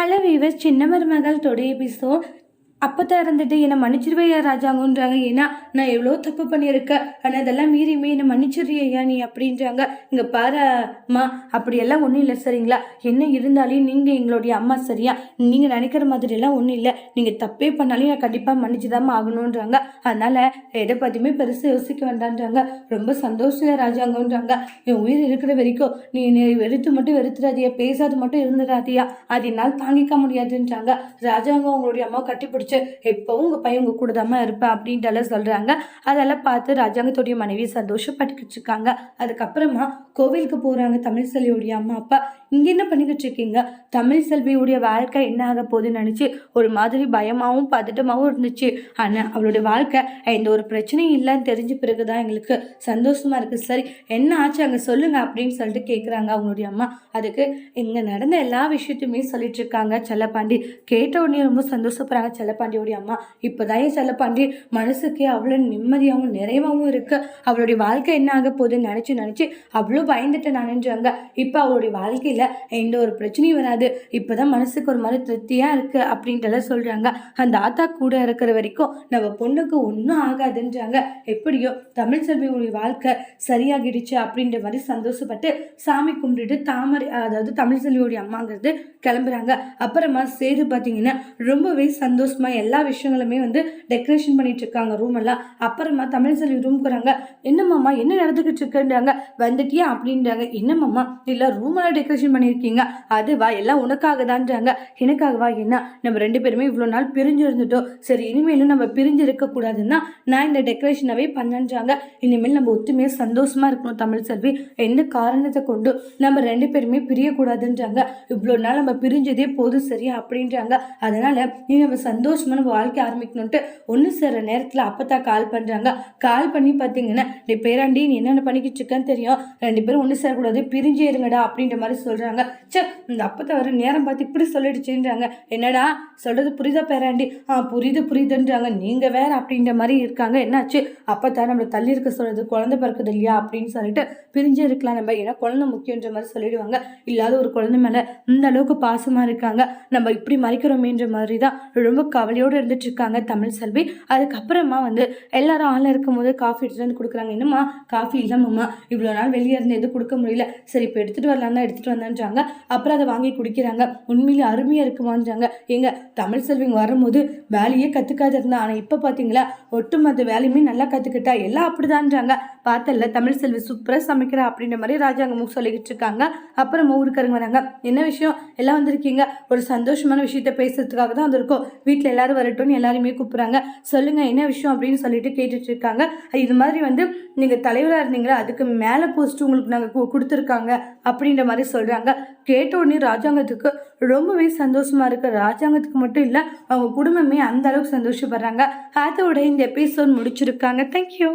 Hello viewers சின்ன மருமகள் தொடைய episode அப்பதான் இருந்துட்டு என்னை மன்னிச்சிருவையா ராஜாங்கன்றாங்க. ஏன்னா நான் எவ்வளோ தப்பு பண்ணியிருக்கேன். ஆனால் அதெல்லாம் மீறியுமே என்னை மன்னிச்சிருவியா நீ அப்படின்றாங்க. இங்கே பாரு அம்மா அப்படியெல்லாம் ஒன்றும் இல்லை சரிங்களா? என்ன இருந்தாலும் நீங்கள் எங்களுடைய அம்மா சரியா? நீங்கள் நினைக்கிற மாதிரியெல்லாம் ஒன்றும் இல்லை. நீங்கள் தப்பே பண்ணாலும் நான் கண்டிப்பாக மன்னிச்சுதாம்மா ஆகணுன்றாங்க. அதனால் எதை பற்றியுமே பெருசாக யோசிக்க வேண்டான்றாங்க. ரொம்ப சந்தோஷம் ராஜாங்கன்றாங்க. என் உயிர் இருக்கிற வரைக்கும் நீ என்னை வெறுத்து மட்டும் வெறுத்துறாதியா பேசாது மட்டும் இருந்துடாதியா அது என்னால் தாங்கிக்க முடியாதுன்றாங்க. ராஜாங்கம் உங்களுடைய அம்மா கட்டிப்பிடிச்சு எப்பவும் உங்கள் பையன் உங்கள் கூட தான் இருப்பேன் அப்படின்ட்டு சொல்கிறாங்க அதெல்லாம் பார்த்து ராஜாங்கத்துடைய மனைவி சந்தோஷப்பட்டுக்கிட்டு இருக்காங்க. அதுக்கப்புறமா கோவிலுக்கு போகிறாங்க தமிழ் செல்வியுடைய அம்மா அப்பா இங்கே என்ன பண்ணிக்கிட்டு இருக்கீங்க? தமிழ் செல்வியுடைய வாழ்க்கை என்ன ஆக போகுதுன்னு நினச்சி ஒரு மாதிரி பயமாகவும் பதட்டமாகவும் இருந்துச்சு. ஆனால் அவளுடைய வாழ்க்கை எந்த ஒரு பிரச்சனையும் இல்லைன்னு தெரிஞ்ச பிறகு தான் எங்களுக்கு சந்தோஷமா இருக்குது சரி என்ன ஆச்சு? அங்கே சொல்லுங்க அப்படின்னு சொல்லிட்டு கேட்குறாங்க அவங்களுடைய அம்மா. அதுக்கு இங்கே நடந்த எல்லா விஷயத்தையுமே சொல்லிட்டு இருக்காங்க செல்லப்பாண்டி. கேட்ட உடனே ரொம்ப சந்தோஷப்படுறாங்க செல்லப்பாண்டியோடைய அம்மா. இப்போதான் செல்லப்பாண்டி மனசுக்கு அவ்வளோ நிம்மதியாகவும் நிறைவாகவும் இருக்கு. அவளுடைய வாழ்க்கை என்ன ஆக போகுதுன்னு நினச்சி நினச்சி அவ்வளோ பயந்துட்டு நினைஞ்சாங்க இப்போ அவளுடைய வாழ்க்கையில் எந்த ஒரு பிரச்சனையும் வராது. இப்போ தான் மனசுக்கு ஒரு மாதிரி திருப்தியாக இருக்குது அப்படின்றத சொல்கிறாங்க அந்த ஆத்தா கூட இருக்கிற வரைக்கும் நம்ம பொண்ணுக்கு ஒன்றும் ஆகாதுன்றாங்க. எப்படியோ தமிழ் செல்வியுடைய வாழ்க்கை சரியாகிடுச்சு அப்படின்ற மாதிரி சந்தோஷப்பட்டு சாமி கும்பிட்டுட்டு தாமரை அதாவது தமிழ் செல்வியுடைய அம்மாங்கிறது கிளம்புறாங்க. அப்புறமா சேது பார்த்தீங்கன்னா ரொம்பவே சந்தோஷமாக சந்தோஷமா எல்லா விஷயங்களுமே வந்து டெக்கரேஷன் பண்ணிட்டு இருக்காங்க ரூம் எல்லாம். அப்புறமா தமிழ் செல்வி ரூம் போகிறாங்க என்னம்மாம்மா என்ன நடந்துக்கிட்டு இருக்குன்றாங்க. வந்துட்டியா அப்படின்றாங்க. என்னம்மாம்மா இல்லை ரூமெல்லாம் டெக்கரேஷன் பண்ணியிருக்கீங்க. அதுவா எல்லாம் உனக்காக தான்றாங்க எனக்காகவா என்ன? நம்ம ரெண்டு பேருமே இவ்வளோ நாள் பிரிஞ்சு இருந்துட்டோம் சரி இனிமேலும் நம்ம பிரிஞ்சு இருக்கக்கூடாதுன்னா நான் இந்த டெக்கரேஷனவே பண்ணன்றாங்க. இனிமேல் நம்ம ஒத்துமையாக சந்தோஷமாக இருக்கணும் தமிழ் செல்வி. எந்த காரணத்தை கொண்டு நம்ம ரெண்டு பேருமே பிரியக்கூடாதுன்றாங்க. இவ்வளோ நாள் நம்ம பிரிஞ்சதே போதும் சரியா? அப்படின்றாங்க. அதனால் நீ நம்ம சந்தோஷம் சந்தோஷமான வாழ்க்கை ஆரம்பிக்கணும்ட்டு ஒன்று சில நேரத்தில் அப்பத்தா கால் பண்ணுறாங்க கால் பண்ணி பார்த்தீங்கன்னா நீ பேராண்டி நீ என்னென்ன பண்ணிக்கிட்டு இருக்கேன்னு தெரியும். ரெண்டு பேரும் ஒன்று சேரக்கூடாது. பிரிஞ்சே இருங்கடா அப்படின்ற மாதிரி சொல்கிறாங்க சே இந்த அப்பத்தை வர நேரம் பார்த்து இப்படி சொல்லிடுச்சுன்றாங்க. என்னடா சொல்கிறது புரியுதா பேராண்டி? ஆ புரியுது புரியுதுன்றாங்க. நீங்கள் வேற அப்படின்ற மாதிரி இருக்காங்க. என்னாச்சு? அப்பத்தான் நம்மளை தள்ளி இருக்க சொல்கிறது குழந்தை பிறக்குது இல்லையா? அப்படின்னு சொல்லிட்டு பிரிஞ்சே இருக்கலாம் நம்ம. ஏன்னா குழந்தை முக்கியன்ற மாதிரி சொல்லிடுவாங்க. இல்லாத ஒரு குழந்தை மேலே இந்த அளவுக்கு பாசமாக இருக்காங்க. நம்ம இப்படி மறைக்கிறோமேன்ற மாதிரி தான் ரொம்ப கவலையோடு இருந்துட்டு இருக்காங்க தமிழ் செல்வி. அதுக்கப்புறமா வந்து எல்லாரும் ஆள் இருக்கும் போது காஃபி எடுத்துட்டு வந்து கொடுக்குறாங்க. என்னம்மா காஃபி இல்லைம்மா இவ்வளோ நாள் வெளியே இருந்து எதுவும் கொடுக்க முடியல. சரி இப்போ எடுத்துகிட்டு வரலாம் தான் எடுத்துகிட்டு வந்தான்றாங்க. அப்புறம் அதை வாங்கி குடிக்கிறாங்க. உண்மையிலே அருமையாக இருக்குமான்றாங்க. எங்க தமிழ் செல்விங்க வரும்போது வேலையே கற்றுக்காது இருந்தா ஆனால் இப்போ பார்த்தீங்களா ஒட்டுமொத்த வேலையுமே நல்லா கற்றுக்கிட்டா எல்லாம் அப்படிதான்றாங்க. பார்த்தல தமிழ் செல்வி சூப்பராக சமைக்கிறா அப்படின்ற மாதிரி ராஜாங்கமும் சொல்லிக்கிட்டு இருக்காங்க. அப்புறம் ஊருக்காரங்க வராங்க. என்ன விஷயம்? எல்லாம் வந்திருக்கீங்க. ஒரு சந்தோஷமான விஷயத்த பேசுறதுக்காக தான் வந்திருக்கோம். வீட்டில் எல்லாரும் வரட்டும்னு எல்லாருமே கூப்பிட்றாங்க. சொல்லுங்க என்ன விஷயம் அப்படின்னு சொல்லிட்டு கேட்டுட்டு இருக்காங்க இது மாதிரி வந்து நீங்கள் தலைவராக இருந்தீங்களா? அதுக்கு மேலே போஸ்ட் உங்களுக்கு நாங்கள் கொடுத்துருக்காங்க அப்படின்ற மாதிரி சொல்கிறாங்க கேட்ட உடனே ராஜாங்கத்துக்கு ரொம்பவே சந்தோஷமா இருக்கு. ராஜாங்கத்துக்கு மட்டும் இல்லை அவங்க குடும்பமே அந்த அளவுக்கு சந்தோஷப்படுறாங்க. அதோட இந்த எபிசோட் முடிச்சிருக்காங்க. தேங்க்யூ